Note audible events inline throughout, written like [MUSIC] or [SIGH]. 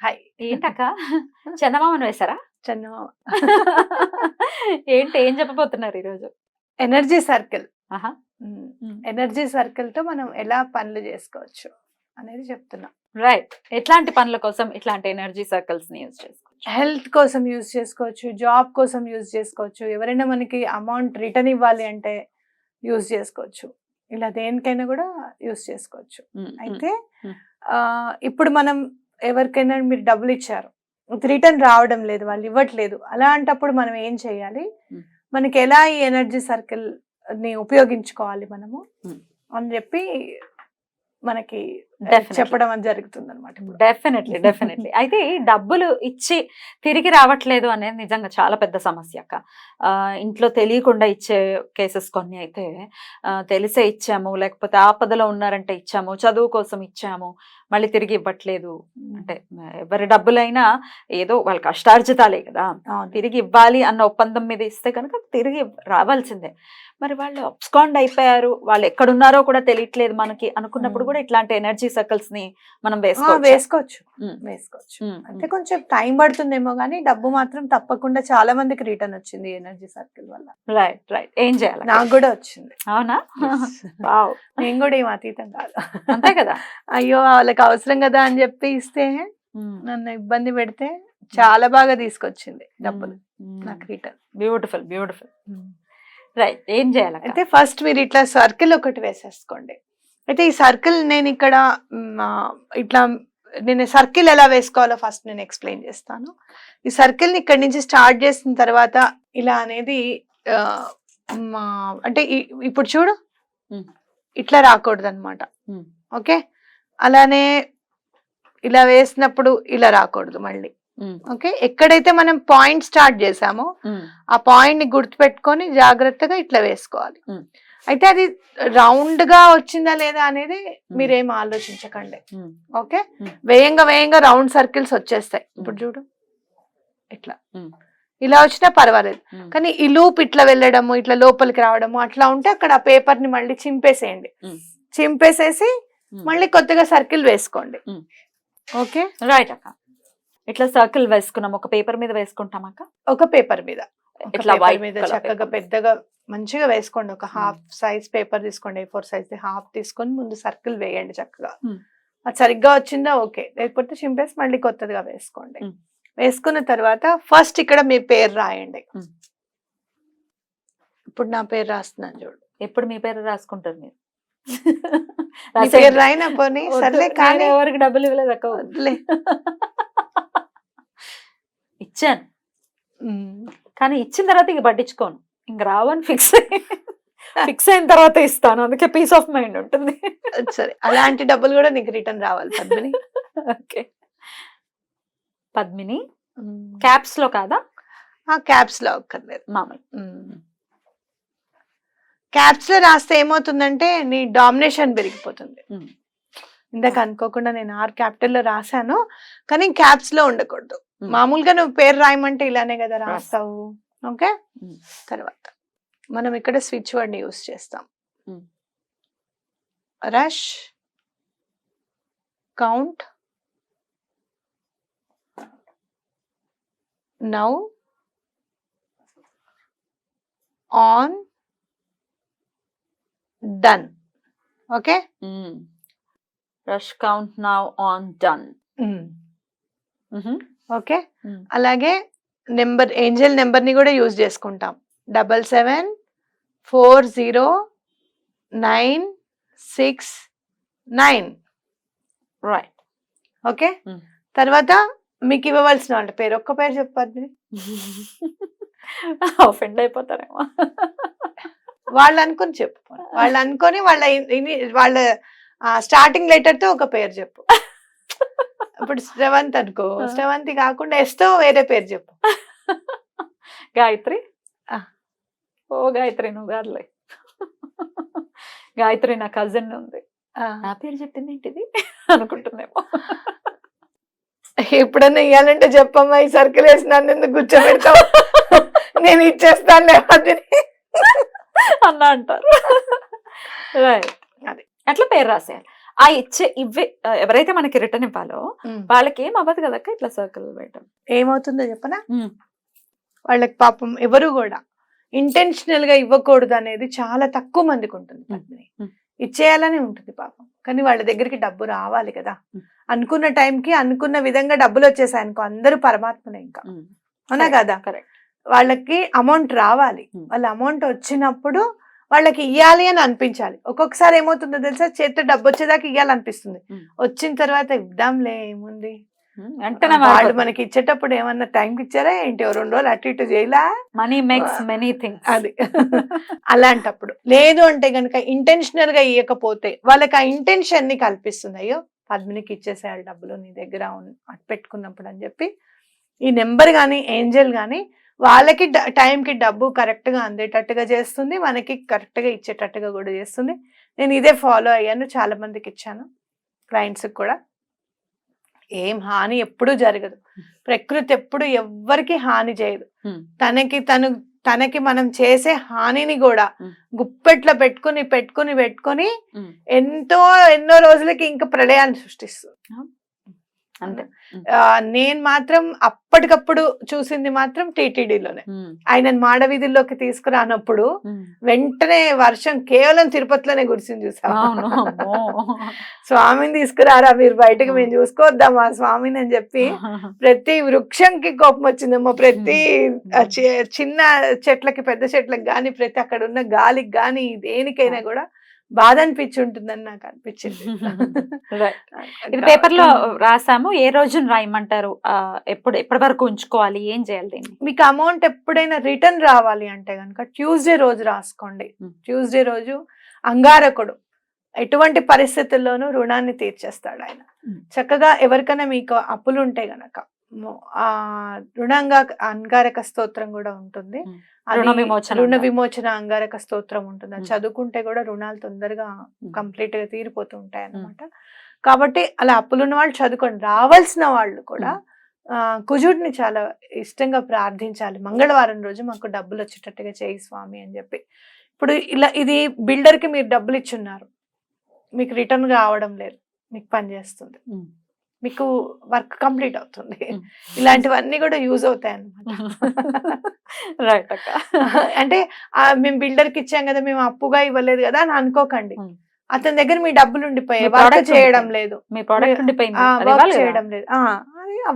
Hi. ఏంటక్క? [LAUGHS] చందమామను వేశారా? చందమామ. [LAUGHS] ఏంటి ఏం చెప్పబోతున్నారు ఈరోజు? Energy circle. ఎనర్జీ సర్కిల్తో మనం ఎలా పనులు చేసుకోవచ్చు అనేది చెప్తున్నా. రైట్. ఎట్లాంటి పనుల కోసం ఇట్లాంటి ఎనర్జీ సర్కిల్స్ని యూజ్ చేసుకోవచ్చు? హెల్త్ కోసం యూజ్ చేసుకోవచ్చు జాబ్ కోసం యూజ్ చేసుకోవచ్చు ఎవరైనా మనకి అమౌంట్ రిటర్న్ ఇవ్వాలి అంటే యూజ్ చేసుకోవచ్చు. ఇలా దేనికైనా కూడా యూజ్ చేసుకోవచ్చు. అయితే ఇప్పుడు మనం ఎవరికైనా మీరు డబ్బులు ఇచ్చారు రిటర్న్ రావడం లేదు వాళ్ళు ఇవ్వట్లేదు అలాంటప్పుడు మనం ఏం చేయాలి. మనకి ఎలా ఈ ఎనర్జీ సర్కిల్ని ఉపయోగించుకోవాలి మనము. అని చెప్పి మనకి. చెప్పడం అని జరుగుతుంది అనమాట డెఫినెట్లీ డెఫినెట్లీ అయితే ఈ డబ్బులు ఇచ్చి తిరిగి రావట్లేదు అనేది నిజంగా చాలా పెద్ద సమస్య అక్క. ఆ, ఇంట్లో తెలియకుండా ఇచ్చే కేసెస్ కొన్ని అయితే తెలిసే ఇచ్చాము లేకపోతే ఆపదలో ఉన్నారంటే ఇచ్చాము చదువు కోసం ఇచ్చాము మళ్ళీ తిరిగి ఇవ్వట్లేదు. అంటే ఎవరి డబ్బులైనా ఏదో వాళ్ళ కష్టార్జితాలే కదా. తిరిగి ఇవ్వాలి అన్న ఒప్పందం మీద ఇస్తే కనుక తిరిగి రావాల్సిందే. మరి వాళ్ళు అబ్స్కాండ్ అయిపోయారు వాళ్ళు ఎక్కడున్నారో కూడా తెలియట్లేదు మనకి అనుకున్నప్పుడు. కూడా ఇట్లాంటి ఎనర్జీ సర్కిల్స్ని మనం వేసుకోవచ్చు. వేసుకోవచ్చు. వేసుకోవచ్చు. అంటే కొంచెం టైం పడుతుందేమో కానీ డబ్బు మాత్రం తప్పకుండా చాలా మందికి రిటర్న్ వచ్చింది ఎనర్జీ సర్కిల్ వల్ల. రైట్ రైట్ ఏం చేయాలి నాకు కూడా వచ్చింది. అవునా? [LAUGHS] నేను కూడా ఏం అతీతం కాదు. అంతే కదా? అయ్యో వాళ్ళకి అవసరం కదా అని చెప్పి ఇస్తే నన్ను ఇబ్బంది పెడితే చాలా బాగా తీసుకొచ్చింది డబ్బులు. నాకు రిటర్న్ బ్యూటిఫుల్ బ్యూటిఫుల్ రైట్ ఏం చేయాలి అయితే ఫస్ట్ మీరు ఇట్లా సర్కిల్ ఒకటి వేసేసుకోండి. అయితే ఈ సర్కిల్ నేను ఇక్కడ ఇట్లా నేను సర్కిల్ ఎలా వేసుకోవాలో ఫస్ట్ నేను ఎక్స్ప్లెయిన్ చేస్తాను. ఈ సర్కిల్ని ఇక్కడ నుంచి స్టార్ట్ చేసిన తర్వాత ఇలా అనేది అంటే ఇప్పుడు చూడు. ఇట్లా రాకూడదు అనమాట. ఓకే? అలానే ఇలా వేసినప్పుడు ఇలా రాకూడదు మళ్ళీ. ఓకే? ఎక్కడైతే మనం పాయింట్ స్టార్ట్ చేసామో ఆ పాయింట్ని గుర్తుపెట్టుకొని జాగ్రత్తగా ఇట్లా వేసుకోవాలి. అయితే అది రౌండ్గా వచ్చిందా లేదా అనేది మీరేం ఆలోచించకండి. ఓకే. వేయంగా వేయంగా రౌండ్ సర్కిల్స్ వచ్చేస్తాయి. ఇప్పుడు చూడు. ఇట్లా. ఇలా వచ్చినా పర్వాలేదు. కానీ ఈ లూప్ ఇట్లా వెళ్ళడము ఇట్లా లోపలికి రావడము అట్లా ఉంటే అక్కడ ఆ పేపర్ని మళ్ళీ చింపేసేయండి. చింపేసేసి మళ్ళీ కొత్తగా సర్కిల్ వేసుకోండి. ఓకే? రైట్ అక్క. ఇట్లా సర్కిల్ వేసుకున్నాం. ఒక పేపర్ మీద వేసుకుంటాం అక్క? ఒక పేపర్ మీద. ఇట్లా white మీద చక్కగా. పెద్దగా మంచిగా వేసుకోండి. ఒక హాఫ్ సైజ్ పేపర్ తీసుకోండి. ఫోర్ సైజ్ హాఫ్ తీసుకొని ముందు సర్కిల్ వేయండి చక్కగా. అది సరిగ్గా వచ్చిందా ఓకే. లేకపోతే చింపేసి మళ్ళీ కొత్తదిగా వేసుకోండి. వేసుకున్న తర్వాత ఫస్ట్ ఇక్కడ మీ పేరు రాయండి. ఇప్పుడు నా పేరు రాస్తున్నాను చూడు. ఎప్పుడు మీ పేరు రాసుకుంటారు మీరు? [LAUGHS] పేరు రాయినా పోనీ. సర్లే కానీ ఎవరికి డబ్బులు ఇవ్వలేదు అక్క. [LAUGHS] ఇచ్చాను. కానీ ఇచ్చిన తర్వాత ఇక పట్టించుకోను. ఇంక రావని ఫిక్స్ ఫిక్స్ అయిన తర్వాత ఇస్తాను. అందుకే పీస్ ఆఫ్ మైండ్ ఉంటుంది. [LAUGHS] సరే అలాంటి డబ్బులు కూడా నీకు రిటర్న్ రావాలి పద్మిని. ఓకే. పద్మిని క్యాప్స్లో కాదా? ఆ క్యాప్స్లో ఒక్కర్లేదు మామూలు. క్యాప్స్లో రాస్తే ఏమవుతుందంటే నీ డామినేషన్ పెరిగిపోతుంది. ఇందాక అనుకోకుండా నేను ఆర్ క్యాపిటల్లో రాశాను కానీ క్యాప్స్లో ఉండకూడదు. మామూలుగా నువ్వు పేరు రాయమంటే ఇలానే కదా రాస్తావు. ఓకే. తర్వాత మనం ఇక్కడ స్విచ్ వర్డ్ యూస్ చేస్తాం. Rush count now on done. Okay? Rush count now on done. Okay? అలాగే నెంబర్ ఏంజల్ నెంబర్ని కూడా యూజ్ చేసుకుంటాం. Double seven four zero nine six nine. Right okay Hmm. తర్వాత మీకు ఇవ్వవలసిన వాళ్ళ పేరు. ఒక్క పేరు చెప్పద్దు ఆఫెండ్ [LAUGHS] అయిపోతారేమో. వాళ్ళు అనుకొని చెప్పు వాళ్ళు అనుకొని వాళ్ళ వాళ్ళ స్టార్టింగ్ లెటర్తో ఒక పేరు చెప్పు. [LAUGHS] ఇప్పుడు శ్రవంత్ అనుకో. శ్రవంతి కాకుండా ఎస్తో వేరే పేరు చెప్పు. [LAUGHS] గాయత్రి. ఓ గాయత్రి నువ్వు కాదులే. గాయత్రి నా కజిన్ ఉంది. నా పేరు చెప్పింది ఏంటిది? [LAUGHS] అనుకుంటుందేమో. ఎప్పుడన్నా ఇవ్వాలంటే చెప్పమ్మా ఈ సర్కిల్ వేసి నన్ను ఎందుకు కూర్చోబెడతావు? [LAUGHS] నేను ఇచ్చేస్తానులే అది అన్న అంటారు. రైట్ అది. అట్లా పేరు రాసేయాలి? ఆ ఇచ్చే ఇవే ఆ, ఎవరైతే మనకి రిటర్న్ ఇవ్వాలో వాళ్ళకి ఏం అవ్వదు కదా ఇట్లా సర్కిల్ పెట్టడం ఏమవుతుందో చెప్పనా. వాళ్ళకి పాపం ఎవరు కూడా ఇంటెన్షనల్గా ఇవ్వకూడదు అనేది చాలా తక్కువ మందికి ఉంటుంది. పద్మిని మ్. ఇచ్చేయాలని ఉంటుంది పాపం కానీ వాళ్ళ దగ్గరికి డబ్బు రావాలి కదా. అనుకున్న టైంకి అనుకున్న విధంగా డబ్బులు వచ్చేసాయి అనుకో అందరూ పరమాత్మనే ఇంకా. అవునా కదా. వాళ్ళకి అమౌంట్ రావాలి. వాళ్ళ అమౌంట్ వచ్చినప్పుడు వాళ్ళకి ఇవ్వాలి అని అనిపించాలి. ఒక్కొక్కసారి ఏమవుతుందో తెలుసా? చేతితో డబ్బు వచ్చేదాకా ఇవ్వాలనిపిస్తుంది. వచ్చిన తర్వాత ఇద్దాంలే ఏముంది? వెంటనే వాళ్ళు మనకి ఇచ్చేటప్పుడు ఏమన్నా టైంకి ఇచ్చారా ఏంటి? రెండు రోజులు అటు ఇటు చేయలా? మనీ మేక్స్ మెనీ థింగ్స్ అది. [LAUGHS] అలాంటప్పుడు. లేదు అంటే గనుక ఇంటెన్షనల్గా ఇవ్వకపోతే వాళ్ళకి ఆ ఇంటెన్షన్ని కల్పిస్తుంది. అయ్యో పద్మినికి ఇచ్చేసేయాలి డబ్బులు నీ దగ్గర అటు పెట్టుకున్నప్పుడు అని చెప్పి ఈ నెంబర్ కానీ ఏంజల్ కానీ వాళ్ళకి టైంకి డబ్బు కరెక్ట్గా అందేటట్టుగా చేస్తుంది మనకి కరెక్ట్గా ఇచ్చేటట్టుగా కూడా చేస్తుంది. నేను ఇదే ఫాలో అయ్యాను చాలా మందికి ఇచ్చాను క్లయింట్స్ కూడా. ఏం హాని ఎప్పుడూ జరగదు. ప్రకృతి ఎప్పుడు ఎవ్వరికి హాని చేయదు. తనకి తను తనకి మనం చేసే హానిని కూడా. గుప్పెట్లో పెట్టుకుని పెట్టుకుని పెట్టుకుని ఎంతో ఎన్నో రోజులకి ఇంకా ప్రళయాన్ని సృష్టిస్తుంది. అంతే. నేను మాత్రం అప్పటికప్పుడు చూసింది మాత్రం టీటీడీలోనే. ఉమ్, ఆయనను మాడవీధుల్లోకి తీసుకురానప్పుడు. వెంటనే వర్షం కేవలం తిరుపతిలోనే కురిసింది చూసా అవును అమ్మో. [LAUGHS] స్వామిని తీసుకురారా మీరు బయటకు. మేము చూసుకోవద్దాం ఆ స్వామిని అని చెప్పి [LAUGHS] ప్రతి వృక్షంకి కోపం వచ్చిందమ్మా. ప్రతి చిన్న చెట్లకి పెద్ద చెట్లకి గాని ప్రతి అక్కడ ఉన్న గాలికి గాని దేనికైనా కూడా బాధ అనిపించి ఉంటుందని నాకు అనిపించింది. [LAUGHS] ఇది పేపర్లో రాసాము. ఏ రోజున రాయమంటారు? ఎప్పుడు ఎప్పటి వరకు ఉంచుకోవాలి? ఏం చేయాలి దీన్ని? మీకు అమౌంట్ ఎప్పుడైనా రిటర్న్ రావాలి అంటే కనుక ట్యూస్డే రోజు రాసుకోండి. Hmm. ట్యూస్డే రోజు అంగారకుడు ఎటువంటి పరిస్థితుల్లోనూ రుణాన్ని తీర్చేస్తాడు ఆయన. Hmm. చక్కగా ఎవరికైనా మీకు అప్పులు ఉంటే గనక రుణంగా అంగారక స్తోత్రం కూడా ఉంటుంది. రుణ విమోచన అంగారక. స్తోత్రం ఉంటుంది. అది. చదువుకుంటే కూడా రుణాలు తొందరగా. కంప్లీట్గా తీరిపోతూ ఉంటాయి అన్నమాట కాబట్టి అలా అప్పులున్న వాళ్ళు చదువుకోండి రావాల్సిన వాళ్ళు కూడా ఆ, కుజుడిని చాలా ఇష్టంగా ప్రార్థించాలి. మంగళవారం రోజు మాకు డబ్బులు వచ్చేటట్టుగా చేయి స్వామి అని చెప్పి. ఇప్పుడు ఇలా ఇది బిల్డర్కి మీరు డబ్బులు ఇచ్చున్నారు. మీకు రిటర్న్ రావడం లేదు. మీకు పని చేస్తుంది. మీకు వర్క్ కంప్లీట్ అవుతుంది. ఇలాంటివన్నీ కూడా యూజ్ అవుతాయి అన్నమాట రైట్ [LAUGHS] అక్క అంటే మేము బిల్డర్కి ఇచ్చాం కదా మేము అప్పుగా ఇవ్వలేదు కదా అని అనుకోకండి. అతని దగ్గర మీ డబ్బులు ఉండిపోయాయి వర్క్ చేయడం. లేదు మీ ప్రోడక్ట్ ఉండిపోయింది వర్క్? చేయడం లేదు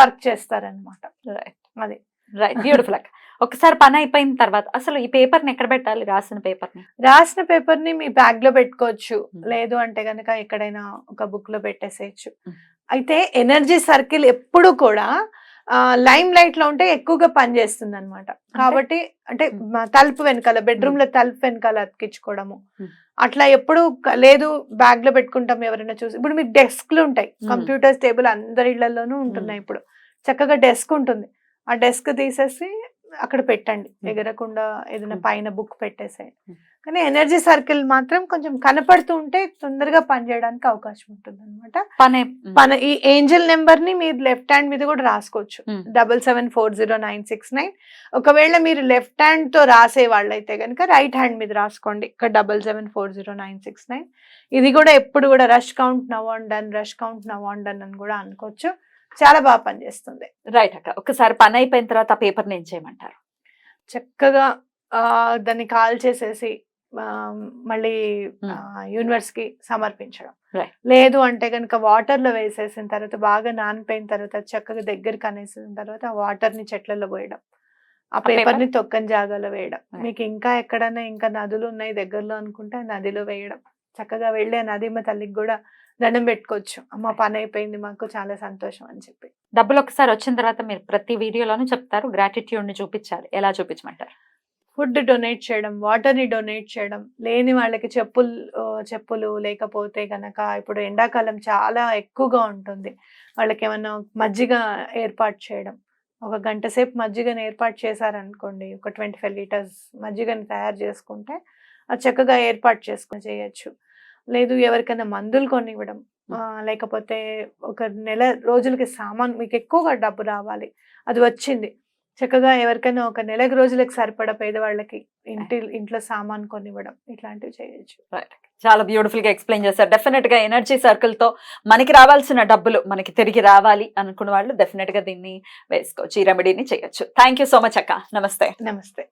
వర్క్ చేస్తారనమాట Right. అది. రైట్ బ్యూటిఫుల్ అక్క ఒకసారి పని అయిపోయిన తర్వాత అసలు ఈ పేపర్ని ఎక్కడ పెట్టాలి రాసిన పేపర్ని రాసిన పేపర్ని మీ బ్యాగ్లో పెట్టుకోవచ్చు. లేదు అంటే గనక ఎక్కడైనా ఒక బుక్లో పెట్టేసేయచ్చు. అయితే ఎనర్జీ సర్కిల్ ఎప్పుడు కూడా లైమ్ లైట్లో ఉంటే ఎక్కువగా పనిచేస్తుంది అనమాట కాబట్టి అంటే తలుపు వెనకాల బెడ్రూమ్లో తలుపు వెనకాల అతికించుకోవడము. అట్లా ఎప్పుడు లేదు బ్యాగ్లో పెట్టుకుంటాం ఎవరైనా చూసి. ఇప్పుడు మీకు డెస్క్లు ఉంటాయి. కంప్యూటర్స్ టేబుల్ అందరి ఇళ్ళలోనూ ఉంటున్నాయి ఇప్పుడు. చక్కగా డెస్క్ ఉంటుంది. ఆ డెస్క్ తీసేసి అక్కడ పెట్టండి. ఎగరకుండా ఏదైనా. పైన బుక్ పెట్టేసే. కానీ ఎనర్జీ సర్కిల్ మాత్రం కొంచెం కనపడుతూ ఉంటే తొందరగా పనిచేయడానికి అవకాశం ఉంటుంది అనమాట పని మన ఈ ఏంజల్ నెంబర్ని మీరు లెఫ్ట్ హ్యాండ్ మీద కూడా రాసుకోవచ్చు. Double seven four zero nine six nine. ఒకవేళ మీరు లెఫ్ట్ హ్యాండ్తో రాసే వాళ్ళైతే కనుక రైట్ హ్యాండ్ మీద రాసుకోండి. ఇక్కడ double seven four zero nine six nine. ఇది కూడా ఎప్పుడు కూడా rush count now on done rush count now on done అని కూడా అనుకోవచ్చు. చాలా బాగా పనిచేస్తుంది రైట్ అక్క ఒకసారి పని అయిపోయిన తర్వాత పేపర్ని ఏం చేయమంటారు చక్కగా దాన్ని కాల్ చేసేసి మళ్ళీ Hmm. యూనివర్స్కి సమర్పించడం. లేదు అంటే కనుక వాటర్లో వేసేసిన తర్వాత బాగా నానిపోయిన తర్వాత చక్కగా దగ్గరికి అనేసిన తర్వాత ఆ వాటర్ని చెట్లలో పోయడం ఆ? పేపర్ని తొక్కని జాగాలో వేయడం. మీకు ఇంకా ఎక్కడైనా ఇంకా నదులు ఉన్నాయి దగ్గరలో అనుకుంటే నదిలో వేయడం చక్కగా వెళ్ళి ఆ నదిమ్మ తల్లికి కూడా దండం పెట్టుకోవచ్చు. అమ్మ పని అయిపోయింది మాకు చాలా సంతోషం అని చెప్పి. డబ్బులు ఒకసారి వచ్చిన తర్వాత మీరు ప్రతి వీడియోలోనూ చెప్తారు గ్రాటిట్యూడ్ని చూపించాలి. ఎలా చూపించమంటారు? ఫుడ్ డొనేట్ చేయడం వాటర్ని డొనేట్ చేయడం లేని వాళ్ళకి చెప్పులు చెప్పులు లేకపోతే గనక ఇప్పుడు ఎండాకాలం చాలా ఎక్కువగా ఉంటుంది. వాళ్ళకి ఏమన్నా మజ్జిగ ఏర్పాటు చేయడం. ఒక గంట సేపు మజ్జిగని ఏర్పాటు చేశారనుకోండి ఒక ట్వంటీ ఫైవ్ లీటర్స్ మజ్జిగని తయారు చేసుకుంటే చక్కగా ఏర్పాటు చేసుకుని చేయొచ్చు. లేదు ఎవరికైనా మందులు కొనివ్వడం లేకపోతే ఒక నెల రోజులకి సామాన్ మీకు ఎక్కువగా డబ్బు రావాలి. అది వచ్చింది. చక్కగా ఎవరికైనా ఒక నెల రోజులకి సరిపడా పేదవాళ్ళకి ఇంటి ఇంట్లో సామాన్ కొనివ్వడం ఇట్లాంటివి చేయొచ్చు. చాలా బ్యూటిఫుల్గా ఎక్స్ప్లెయిన్ చేశారు. డెఫినెట్గా ఎనర్జీ సర్కిల్తో మనకి రావాల్సిన డబ్బులు మనకి తిరిగి రావాలి అనుకున్న వాళ్ళు డెఫినెట్గా దీన్ని వేసుకోవచ్చు ఈ రెమెడీని చేయొచ్చు. థ్యాంక్ యూ సో మచ్ అక్క. నమస్తే. నమస్తే.